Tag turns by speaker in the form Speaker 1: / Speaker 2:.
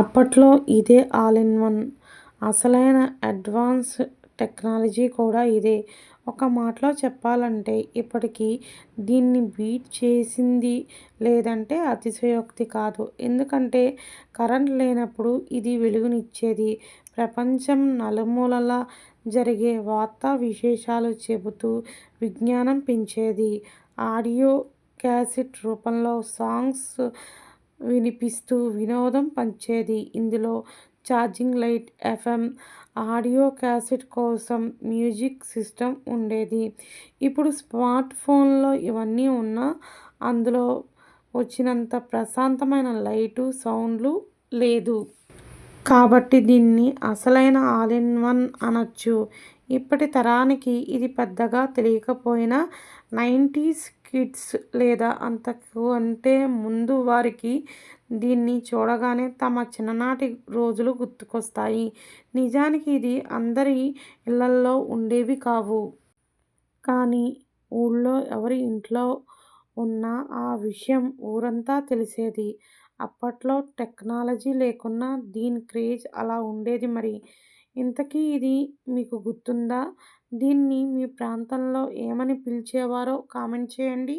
Speaker 1: అప్పట్లో ఇదే all in one. అసలైన అడ్వాన్స్ టెక్నాలజీ కూడా ఇదే. ఒక మాటలో చెప్పాలంటే ఇప్పటికీ దీన్ని బీట్ చేసింది లేదంటే అతిశయోక్తి కాదు. ఎందుకంటే కరెంట్ లేనప్పుడు ఇది వెలుగునిచ్చేది. ప్రపంచం నలుమూలలా జరిగే వార్తా విశేషాలు చెబుతూ విజ్ఞానం పెంచేది. ఆడియో క్యాసెట్ రూపంలో సాంగ్స్ వినిపిస్తూ వినోదం పంచేది. ఇందులో charging light, FM audio cassette కోసం మ్యూజిక్ సిస్టమ్ ఉండేది. ఇప్పుడు స్మార్ట్ ఫోన్లో ఇవన్నీ ఉన్నా అందులో వచ్చినంత ప్రశాంతమైన లైటు, సౌండ్లు లేదు. కాబట్టి దీన్ని అసలైన ఆల్ ఇన్ వన్ అనొచ్చు. ఇప్పటి తరానికి ఇది పెద్దగా తెలియకపోయినా నైంటీస్ కిడ్స్ లేదా అంతకు అంటే ముందు వారికి దీన్ని చూడగానే తమ చిన్ననాటి రోజులు గుర్తుకొస్తాయి. నిజానికి ఇది అందరి ఇళ్ళల్లో ఉండేవి కావు. కానీ ఊళ్ళో ఎవరి ఇంట్లో ఉన్నా ఆ విషయం ఊరంతా తెలిసేది. అప్పట్లో టెక్నాలజీ లేకున్నా దీని క్రేజ్ అలా ఉండేది మరి. ఇంతకీ ఇది మీకు గుర్తుందా? దీన్ని మీ ప్రాంతంలో ఏమని పిలిచేవారో కామెంట్ చేయండి.